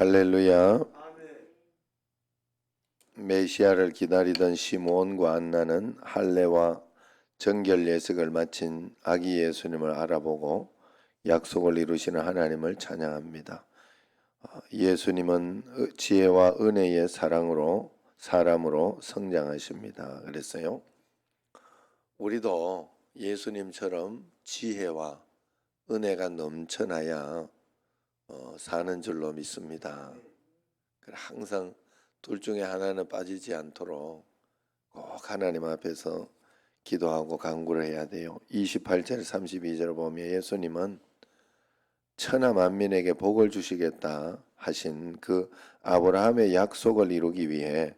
할렐루야. 메시아를 기다리던 시므온과 안나는 할례와 정결 예식을 마친 아기 예수님을 알아보고 약속을 이루시는 하나님을 찬양합니다. 어, 예수님은 의- 지혜와 은혜의 사랑으로 사람으로 성장하십니다. 그랬어요. 우리도 예수님처럼 지혜와 은혜가 넘쳐나야 어, 사는 줄로 믿습니다. 항상 둘 중에 하나는 빠지지 않도록 꼭 하나님 앞에서 기도하고 간구를 해야 돼요. 28절 32절 보면 예수님은 천하 만민에게 복을 주시겠다 하신 그 아브라함의 약속을 이루기 위해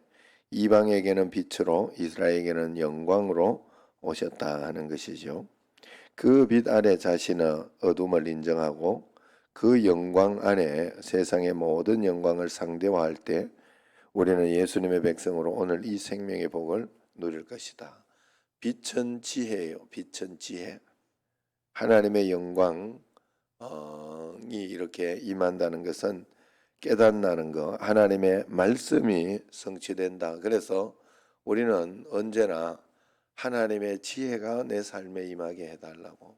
이방에게는 빛으로 이스라엘에게는 영광으로 오셨다 하는 것이죠. 그 빛 아래 자신의 어둠을 인정하고 그 영광 안에 세상의 모든 영광을 상대화할 때 우리는 예수님의 백성으로 오늘 이 생명의 복을 누릴 것이다. 빛은 지혜예요. 빛은 지혜. 하나님의 영광이 이렇게 임한다는 것은 깨닫나는 거, 하나님의 말씀이 성취된다. 그래서 우리는 언제나 하나님의 지혜가 내 삶에 임하게 해달라고,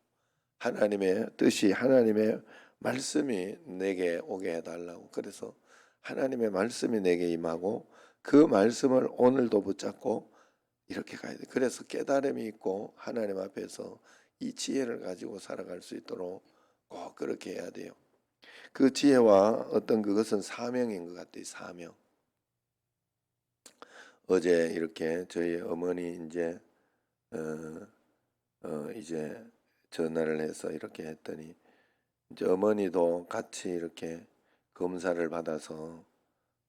하나님의 뜻이 하나님의 말씀이 내게 오게 해달라고. 그래서 하나님의 말씀이 내게 임하고 그 말씀을 오늘도 붙잡고 이렇게 가야 돼. 그래서 깨달음이 있고 하나님 앞에서 이 지혜를 가지고 살아갈 수 있도록 꼭 그렇게 해야 돼요. 그 지혜와 어떤 그것은 사명인 것 같아요. 사명. 어제 이렇게 저희 어머니 이제 어, 어 이제 전화를 해서 이렇게 했더니 이제 어머니도 같이 이렇게 검사를 받아서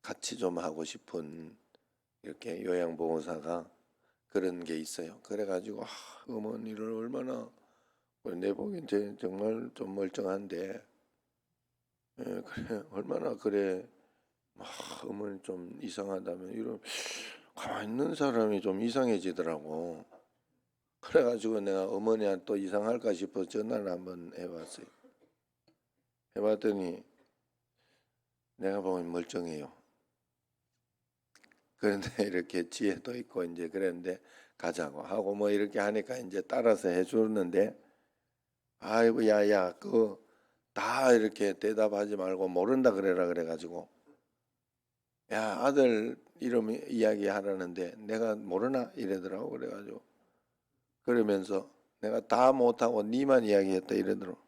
같이 좀 하고 싶은 이렇게 요양보호사가 그런 게 있어요. 그래가지고 아, 어머니를 얼마나 내 보기엔 제- 정말 좀 멀쩡한데 예, 그래 얼마나 그래 막 어머니 좀 이상하다면 이런 가만 있는 사람이 좀 이상해지더라고. 그래가지고 내가 어머니한테 또 이상할까 싶어 전화를 한번 해봤어요. 해봤더니 내가 보면 멀쩡해요. 그런데 이렇게 지혜도 있고 이제 그랬는데 가자고 하고 뭐 이렇게 하니까 이제 따라서 해주는데 아이고 야야 그 다 이렇게 대답하지 말고 모른다 그래라 그래가지고. 야 아들 이름 이야기 하라는데 내가 모르나? 이러더라고 그래가지고. 그러면서 내가 다 못하고 니만 이야기했다 이러더라고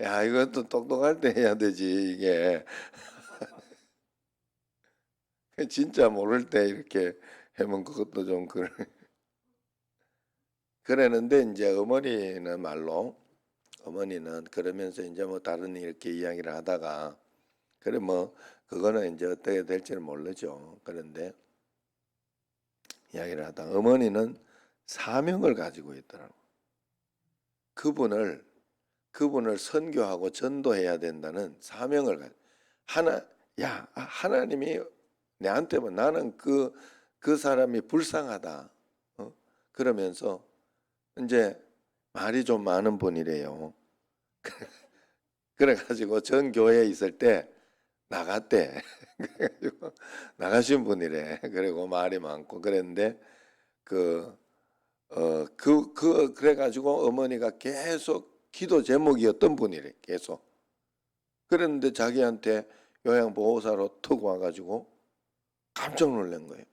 야 이것도 똑똑할 때 해야 되지 이게. 진짜 모를 때 이렇게 해면 그것도 좀 그래. 그랬는데 이제 어머니는 말로 어머니는 그러면서 이제 뭐 다른 이렇게 이야기를 하다가 그래 뭐 그거는 이제 어떻게 될지는 모르죠. 그런데 이야기를 하다가 어머니는 사명을 가지고 있더라고. 그분을 그분을 선교하고 전도해야 된다는 사명을 가지고 하나 야 아, 하나님이 내한테 뭐 나는 그 그 사람이 불쌍하다 어? 그러면서 이제 말이 좀 많은 분이래요. 그래가지고 전 교회에 있을 때 나갔대. 그래가지고 나가신 분이래. 그리고 말이 많고 그랬는데 그 어 그 그 그래가지고 어머니가 계속 기도 제목이었던 분이래. 계속. 그랬는데 자기한테 요양보호사로 턱 와가지고 깜짝 놀란 거예요.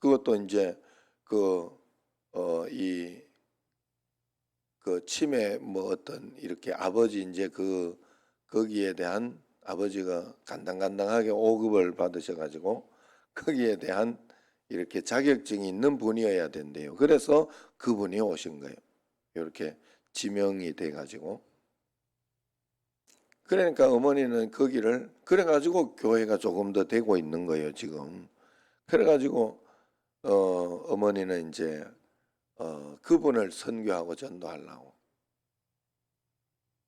그것도 이제 그 어 이 그 치매 뭐 어떤 이렇게 아버지 이제 그 거기에 대한 아버지가 간당간당하게 5급을 받으셔가지고 거기에 대한 이렇게 자격증이 있는 분이어야 된대요. 그래서 그분이 오신 거예요. 이렇게 지명이 돼 가지고 그러니까 어머니는 거기를 그래 가지고 교회가 조금 더 되고 있는 거예요 지금. 그래 가지고 어 어머니는 이제 어 그분을 선교하고 전도하려고.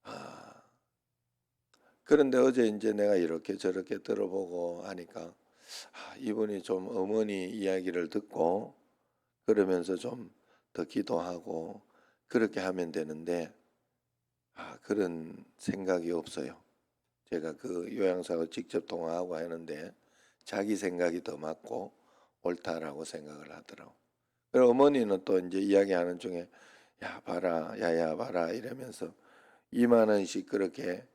아 그런데 어제 이제 내가 이렇게 저렇게 들어보고 하니까 아, 이분이 좀 어머니 이야기를 듣고 그러면서 좀 더 기도하고 그렇게 하면 되는데 아, 그런 생각이 없어요. 제가 그 요양사하고 직접 통화하고 하는데 자기 생각이 더 맞고 옳다라고 생각을 하더라고. 그리고 어머니는 또 이제 이야기하는 중에 야 봐라 야야 봐라 이러면서 2만 원씩 그렇게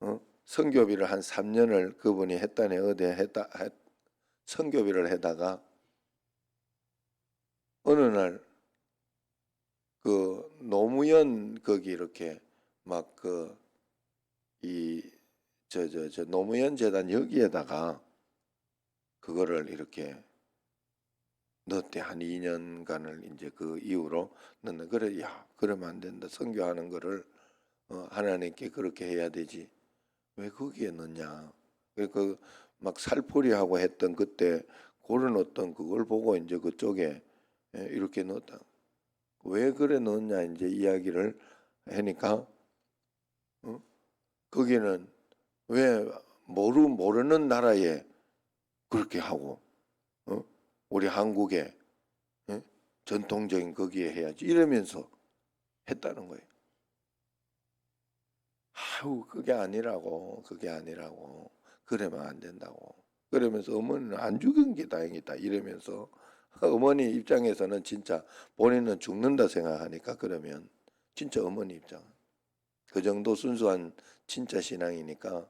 어? 성교비를 한 3년을 그분이 했다네 어디 했다 했, 성교비를 해다가 어느 날 그 노무현 거기 이렇게 막 그 이 저 저 저 노무현 재단 여기에다가 그거를 이렇게 넣었대. 한 2년간을 이제 그 이후로 넣는 그래 야 그러면 안 된다. 선교하는 거를 어, 하나님께 그렇게 해야 되지. 왜 거기에 넣냐? 그막 살포리하고 했던 그때 그런 어떤 그걸 보고 이제 그쪽에 예, 이렇게 넣었다 왜 그래 넣었냐 이제 이야기를 하니까 어? 거기는 왜 모르 모르는 나라에 그렇게 하고 어? 우리 한국에 예? 전통적인 거기에 해야지 이러면서 했다는 거예요. 아우 그게 아니라고 그게 아니라고 그러면 안 된다고 그러면서 어머니는 안 죽은 게 다행이다 이러면서 어머니 입장에서는 진짜 본인은 죽는다 생각하니까 그러면 진짜 어머니 입장. 그 정도 순수한 진짜 신앙이니까.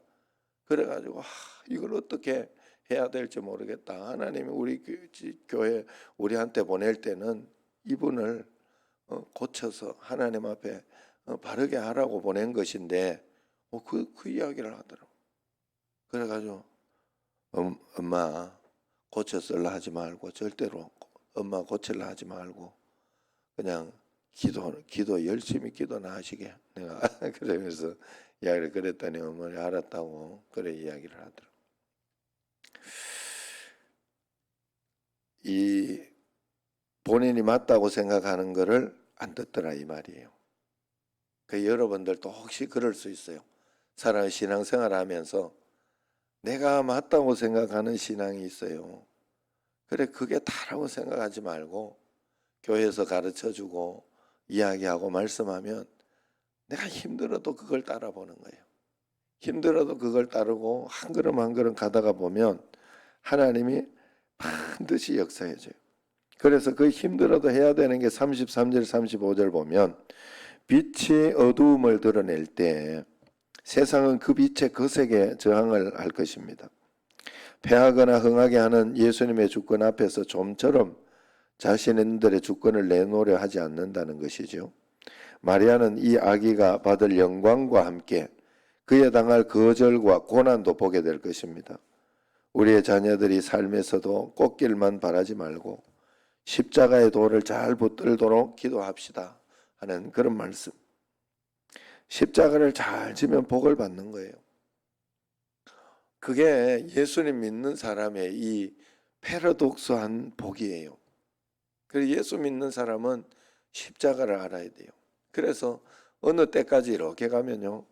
그래가지고 하, 이걸 어떻게 해야 될지 모르겠다. 하나님이 우리 교회 우리한테 보낼 때는 이분을 어, 고쳐서 하나님 앞에 어, 바르게 하라고 보낸 것인데 어, 그, 그 이야기를 하더라고. 그래가지고 엄, 엄마 고쳤을라 하지 말고 절대로 엄마 고칠라 하지 말고 그냥 기도 기도 열심히 기도나 하시게 내가 그러면서 이야기를 그랬더니 어머니 알았다고 그래 이야기를 하더라고. 이 본인이 맞다고 생각하는 거를 안 듣더라 이 말이에요. 그 여러분들도 혹시 그럴 수 있어요. 사람 신앙생활 하면서 내가 맞다고 생각하는 신앙이 있어요. 그래 그게 다라고 생각하지 말고 교회에서 가르쳐 주고 이야기하고 말씀하면 내가 힘들어도 그걸 따라보는 거예요. 힘들어도 그걸 따르고 한 걸음 한 걸음 가다가 보면 하나님이 반드시 역사해 줘요. 그래서 그 힘들어도 해야 되는 게 33절 35절 보면 빛이 어두움을 드러낼 때 세상은 그 빛의 거색에 저항을 할 것입니다. 패하거나 흥하게 하는 예수님의 주권 앞에서 좀처럼 자신들의 주권을 내놓으려 하지 않는다는 것이죠. 마리아는 이 아기가 받을 영광과 함께 그에 당할 거절과 고난도 보게 될 것입니다. 우리의 자녀들이 삶에서도 꽃길만 바라지 말고 십자가의 도를 잘 붙들도록 기도합시다 하는 그런 말씀. 십자가를 잘 지면 복을 받는 거예요. 그게 예수님 믿는 사람의 이 패러독스한 복이에요. 그래서 예수 믿는 사람은 십자가를 알아야 돼요. 그래서 어느 때까지 이렇게 가면요.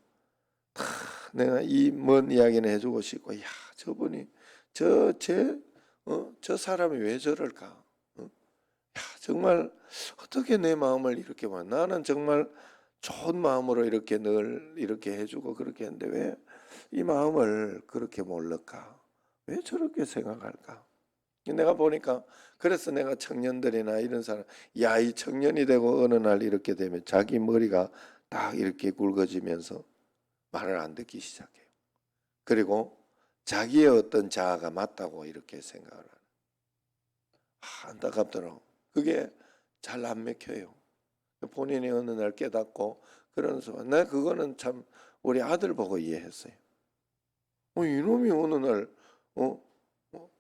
다 내가 이 먼 이야기는 해주고 싶고, 야, 저분이, 저, 제, 어, 저 사람이 왜 저럴까? 어? 야, 정말 어떻게 내 마음을 이렇게 봐. 나는 정말 좋은 마음으로 이렇게 늘 이렇게 해주고 그렇게 했는데 왜 이 마음을 그렇게 몰랄까? 왜 저렇게 생각할까? 내가 보니까 그래서 내가 청년들이나 이런 사람 야 이 청년이 되고 어느 날 이렇게 되면 자기 머리가 딱 이렇게 굵어지면서 말을 안 듣기 시작해요. 그리고 자기의 어떤 자아가 맞다고 이렇게 생각을 하는. 아, 안타깝더라고. 그게 잘 안 맥혀요. 본인이 어느 날 깨닫고 그러면서 나 그거는 참 우리 아들 보고 이해했어요. 어, 이놈이 어느 날 어, 어,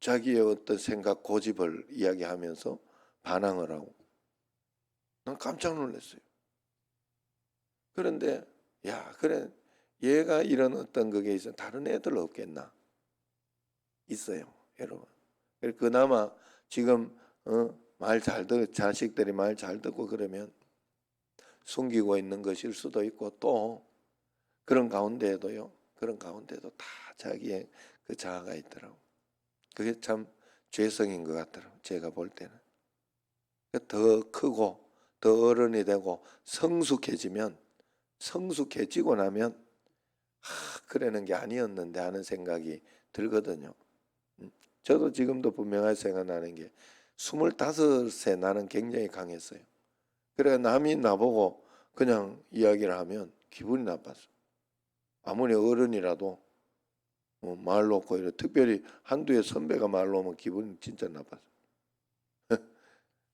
자기의 어떤 생각 고집을 이야기하면서 반항을 하고. 난 깜짝 놀랐어요. 그런데 야 그래. 얘가 이런 어떤 그게 있어. 다른 애들 없겠나? 있어요 여러분. 그나마 지금 어, 말 잘 듣, 자식들이 말 잘 듣고 그러면 숨기고 있는 것일 수도 있고 또 그런 가운데에도요. 그런 가운데도 다 자기의 그 자아가 있더라고. 그게 참 죄성인 것 같더라고. 제가 볼 때는. 더 크고 더 어른이 되고 성숙해지면 성숙해지고 나면 아, 그러는 게 아니었는데 하는 생각이 들거든요. 음, 저도 지금도 분명하게 생각나는 게 스물다섯에 나는 굉장히 강했어요. 그래 남이 나보고 그냥 이야기를 하면 기분이 나빴어. 아무리 어른이라도 어, 말 놓고 이래 특별히 한두의 선배가 말 놓으면 기분이 진짜 나빴어.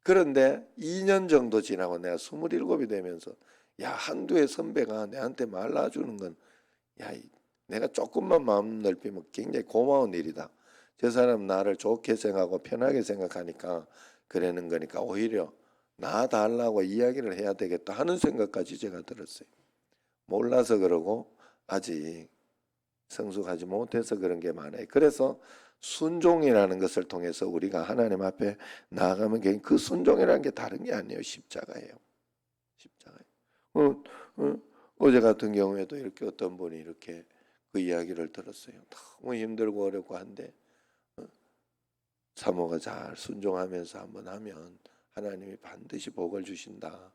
그런데 2년 정도 지나고 내가 27이 되면서 야 한두의 선배가 내한테 말 놔주는 건 야, 이- 내가 조금만 마음 넓히면 굉장히 고마운 일이다. 저 사람 나를 좋게 생각하고 편하게 생각하니까 그러는 거니까 오히려 나 달라고 이야기를 해야 되겠다 하는 생각까지 제가 들었어요. 몰라서 그러고 아직 성숙하지 못해서 그런 게 많아요. 그래서 순종이라는 것을 통해서 우리가 하나님 앞에 나아가면 그그 순종이라는 게 다른 게 아니에요. 십자가예요. 십자가예요. 어, 어, 어제 같은 경우에도 이렇게 어떤 분이 이렇게 그 이야기를 들었어요. 너무 힘들고 어렵고 한데 어, 사모가 잘 순종하면서 한번 하면 하나님이 반드시 복을 주신다.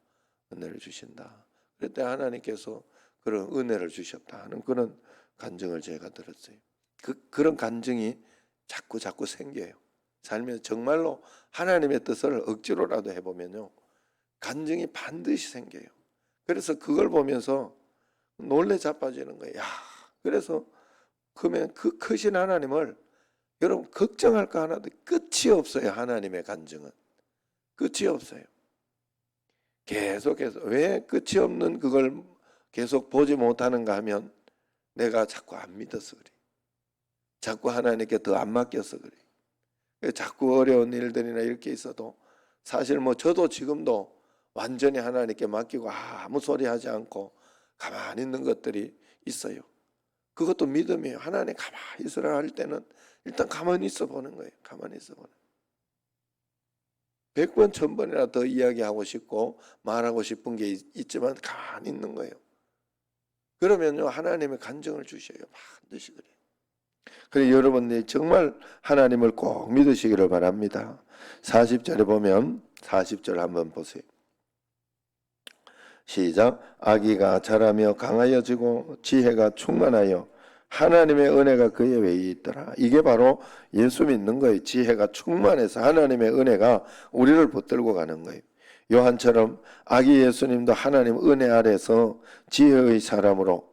은혜를 주신다. 그때 하나님께서 그런 은혜를 주셨다 하는 그런 간증을 제가 들었어요. 그 그런 간증이 자꾸 자꾸 생겨요. 살면서 정말로 하나님의 뜻을 억지로라도 해보면요. 간증이 반드시 생겨요. 그래서 그걸 보면서 놀래 자빠지는 거예요. 야, 그래서 그러면 그 크신 하나님을 여러분 걱정할 거 하나도 끝이 없어요. 하나님의 간증은 끝이 없어요. 계속해서 왜 끝이 없는 그걸 계속 보지 못하는가 하면 내가 자꾸 안 믿어서 그래. 자꾸 하나님께 더 안 맡겨서 그래. 자꾸 어려운 일들이나 이렇게 있어도 사실 뭐 저도 지금도 완전히 하나님께 맡기고 아무 소리 하지 않고 가만히 있는 것들이 있어요. 그것도 믿음이에요. 하나님 가만히 있으라 할 때는 일단 가만히 있어 보는 거예요. 가만히 있어 보는. 백 번, 천 번이나 더 이야기하고 싶고 말하고 싶은 게 있- 있지만 가만히 있는 거예요. 그러면요 하나님의 간증을 주셔요. 반드시 그래요. 그래 여러분들이 정말 하나님을 꼭 믿으시기를 바랍니다. 40절에 보면 40절 한번 보세요. 시작. 아기가 자라며 강하여지고 지혜가 충만하여 하나님의 은혜가 그의 외에 있더라. 이게 바로 예수 믿는 거예요. 지혜가 충만해서 하나님의 은혜가 우리를 붙들고 가는 거예요. 요한처럼 아기 예수님도 하나님 은혜 아래서 지혜의 사람으로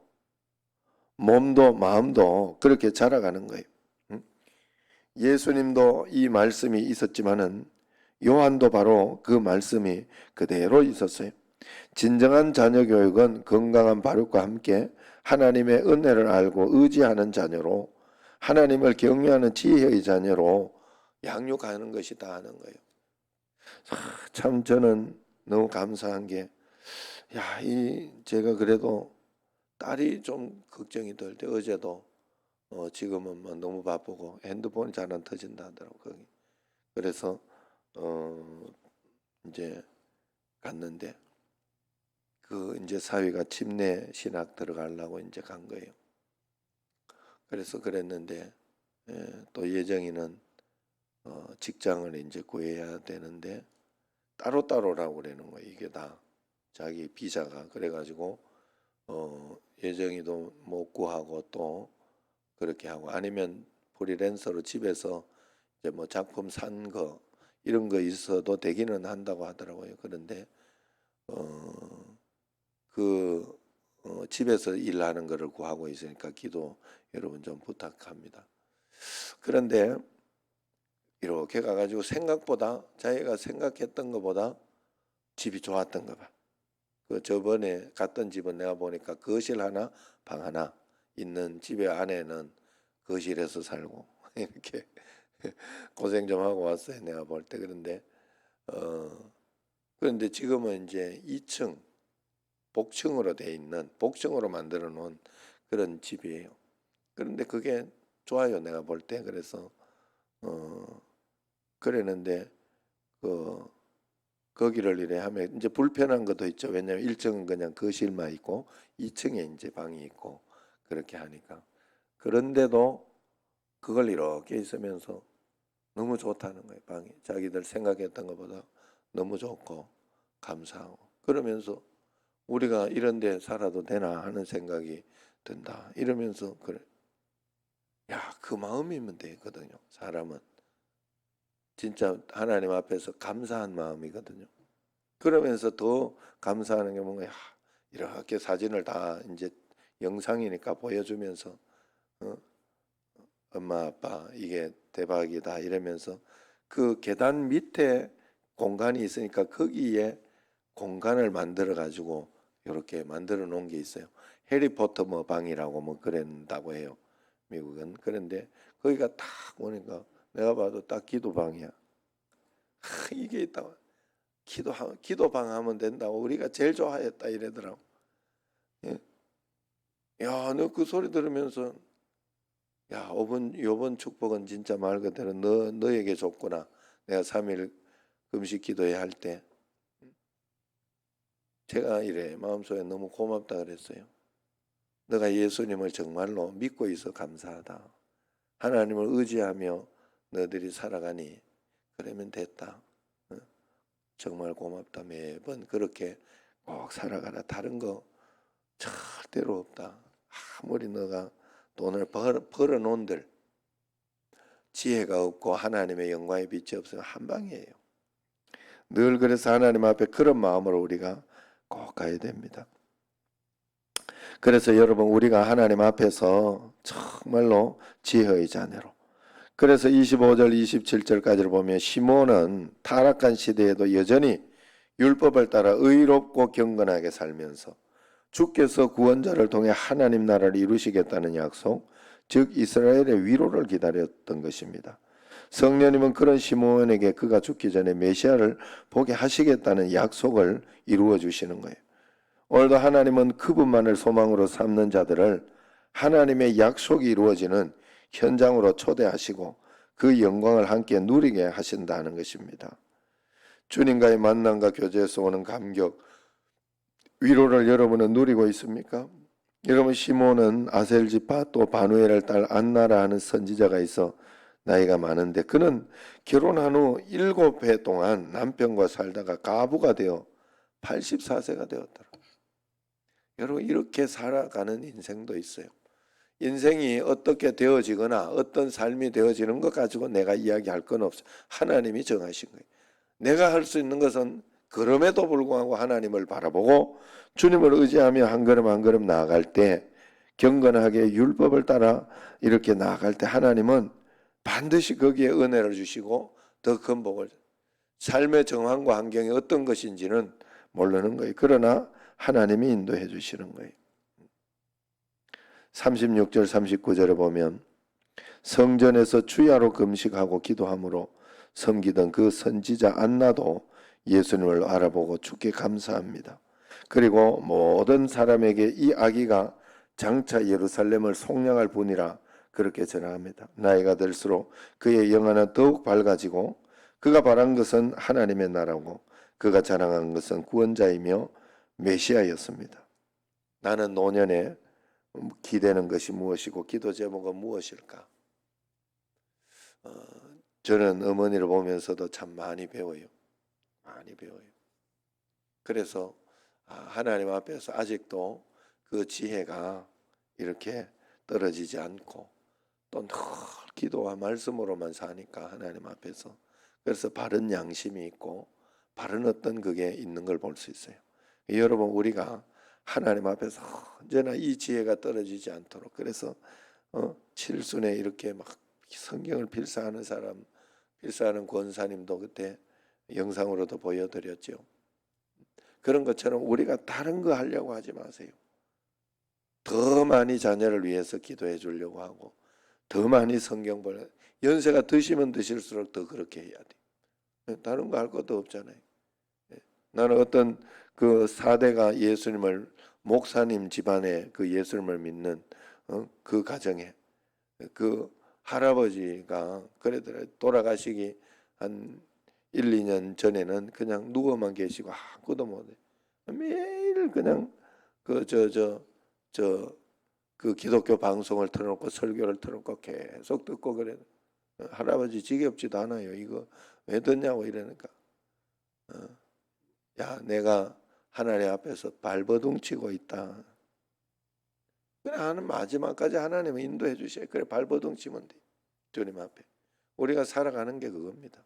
몸도 마음도 그렇게 자라가는 거예요. 응? 예수님도 이 말씀이 있었지만은 요한도 바로 그 말씀이 그대로 있었어요. 진정한 자녀 교육은 건강한 발육과 함께 하나님의 은혜를 알고 의지하는 자녀로 하나님을 경외하는 지혜의 자녀로 양육하는 것이다 하는 거예요. 아, 참 저는 너무 감사한 게, 야, 이 제가 그래도 딸이 좀 걱정이 될 때 어제도 어, 지금은 뭐 너무 바쁘고 핸드폰이 잘 안 터진다 하더라고 거기. 그래서 어 이제 갔는데 그 이제 사위가 침례 신학 들어가려고 이제 간 거예요. 그래서 그랬는데 예, 또 예정이는 어, 직장을 이제 구해야 되는데 따로 따로라고 그러는 거예요. 이게 다 자기 비자가 그래가지고 어, 예정이도 못 구하고 또 그렇게 하고 아니면 프리랜서로 집에서 이제 뭐 작품 산 거 이런 거 있어도 되기는 한다고 하더라고요. 그런데 어, 그 어, 집에서 일하는 거를 구하고 있으니까 기도 여러분 좀 부탁합니다. 그런데 이렇게 가가지고 생각보다 자기가 생각했던 것보다 집이 좋았던 거 봐. 그 저번에 갔던 집은 내가 보니까 거실 하나 방 하나 있는 집의 안에는 거실에서 살고 이렇게 고생 좀 하고 왔어요. 내가 볼 때 그런데 어 그런데 지금은 이제 2층 복층으로 돼 있는 복층으로 만들어 놓은 그런 집이에요. 그런데 그게 좋아요. 내가 볼 때 그래서 어 그랬는데 그 거기를 이래 하면 이제 불편한 것도 있죠. 왜냐하면 1층은 그냥 거실만 있고 2층에 이제 방이 있고 그렇게 하니까 그런데도 그걸 이렇게 있으면서 너무 좋다는 거예요. 방이 자기들 생각했던 것보다 너무 좋고 감사하고 그러면서 우리가 이런 데 살아도 되나 하는 생각이 든다. 이러면서 그래. 야, 그 마음이면 되거든요. 사람은 진짜 하나님 앞에서 감사한 마음이거든요. 그러면서 더 감사하는 게 뭔가 야, 이렇게 사진을 다 이제 영상이니까 보여주면서 어? 엄마 아빠 이게 대박이다 이러면서 그 계단 밑에 공간이 있으니까 거기에 공간을 만들어 가지고 이렇게 만들어 놓은 게 있어요. 해리포터 뭐 방이라고 뭐 그랬다고 해요. 미국은 그런데 거기가 딱 보니까 내가 봐도 딱 기도방이야. 하, 이게 있다. 기도 기도방 하면 된다고 우리가 제일 좋아했다 이러더라고. 예. 야, 너 그 소리 들으면서 야, 이번 요번 축복은 진짜 말 그대로 너 너에게 줬구나. 내가 3일 금식 기도회 할 때 제가 이래 마음속에 너무 고맙다 그랬어요. 너가 예수님을 정말로 믿고 있어 감사하다. 하나님을 의지하며 너들이 살아가니 그러면 됐다. 어? 정말 고맙다. 매번 그렇게 꼭 살아가라. 다른 거 절대로 없다. 아무리 너가 돈을 벌어, 벌어 놓은들 지혜가 없고 하나님의 영광의 빛이 없으면 한 방이에요. 늘 그래서 하나님 앞에 그런 마음으로 우리가 꼭 가야 됩니다. 그래서 여러분 우리가 하나님 앞에서 정말로 지혜의 자녀로 그래서 25절 27절까지를 보면 시몬은 타락한 시대에도 여전히 율법을 따라 의롭고 경건하게 살면서 주께서 구원자를 통해 하나님 나라를 이루시겠다는 약속, 즉 이스라엘의 위로를 기다렸던 것입니다. 성령님은 그런 시몬에게 그가 죽기 전에 메시아를 보게 하시겠다는 약속을 이루어 주시는 거예요. 오늘도 하나님은 그분만을 소망으로 삼는 자들을 하나님의 약속이 이루어지는 현장으로 초대하시고 그 영광을 함께 누리게 하신다는 것입니다. 주님과의 만남과 교제에서 오는 감격, 위로를 여러분은 누리고 있습니까? 여러분 시몬은 아셀지파 또 바누엘을 딸 안나라 하는 선지자가 있어 나이가 많은데 그는 결혼한 후 일곱 해 동안 남편과 살다가 가부가 되어 84세가 되었더라. 여러분 이렇게 살아가는 인생도 있어요. 인생이 어떻게 되어지거나 어떤 삶이 되어지는 것 가지고 내가 이야기할 건 없어. 하나님이 정하신 거예요. 내가 할 수 있는 것은 그럼에도 불구하고 하나님을 바라보고 주님을 의지하며 한 걸음 한 걸음 나아갈 때 경건하게 율법을 따라 이렇게 나아갈 때 하나님은 반드시 거기에 은혜를 주시고 더 큰 복을 삶의 정황과 환경이 어떤 것인지는 모르는 거예요. 그러나 하나님이 인도해 주시는 거예요. 36절 39절에 보면 성전에서 주야로 금식하고 기도함으로 섬기던 그 선지자 안나도 예수님을 알아보고 주께 감사합니다. 그리고 모든 사람에게 이 아기가 장차 예루살렘을 속량할 분이라 그렇게 전합니다. 나이가 들수록 그의 영안은 더욱 밝아지고 그가 바란 것은 하나님의 나라고 그가 자랑한 것은 구원자이며 메시아였습니다. 나는 노년에 기대는 것이 무엇이고 기도 제목은 무엇일까? 어, 저는 어머니를 보면서도 참 많이 배워요. 많이 배워요. 그래서 아, 하나님 앞에서 아직도 그 지혜가 이렇게 떨어지지 않고 또 늘 기도와 말씀으로만 사니까 하나님 앞에서 그래서 바른 양심이 있고 바른 어떤 그게 있는 걸 볼 수 있어요. 여러분 우리가 하나님 앞에서 언제나 이 지혜가 떨어지지 않도록 그래서 어, 칠순에 이렇게 막 성경을 필사하는 사람 필사하는 권사님도 그때 영상으로도 보여드렸죠. 그런 것처럼 우리가 다른 거 하려고 하지 마세요. 더 많이 자녀를 위해서 기도해 주려고 하고 더 많이 성경 보려 연세가 드시면 드실수록 더 그렇게 해야 돼. 다른 거 할 것도 없잖아요. 나는 어떤 그 사대가 예수님을 목사님 집안에 그 예수님을 믿는 어, 그 가정에 그 할아버지가 그래더라 돌아가시기 한 1, 2년 전에는 그냥 누워만 계시고 아무것도 못해. 매일 그냥 그 저 저 저 그 기독교 방송을 틀어놓고 설교를 틀어놓고 계속 듣고 그래. 할아버지 지겹지도 않아요. 이거 왜 듣냐고 이러니까. 어. 야 내가 하나님 앞에서 발버둥치고 있다. 그래 하는 마지막까지 하나님은 인도해 주셔. 그래 발버둥치면 돼. 주님 앞에 우리가 살아가는 게 그겁니다.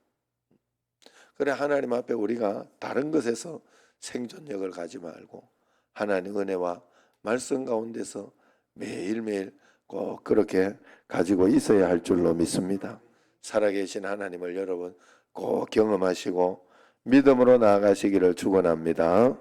그래 하나님 앞에 우리가 다른 것에서 생존력을 가지 말고 하나님 은혜와 말씀 가운데서 매일매일 꼭 그렇게 가지고 있어야 할 줄로 믿습니다. 살아계신 하나님을 여러분 꼭 경험하시고 믿음으로 나아가시기를 축원합니다.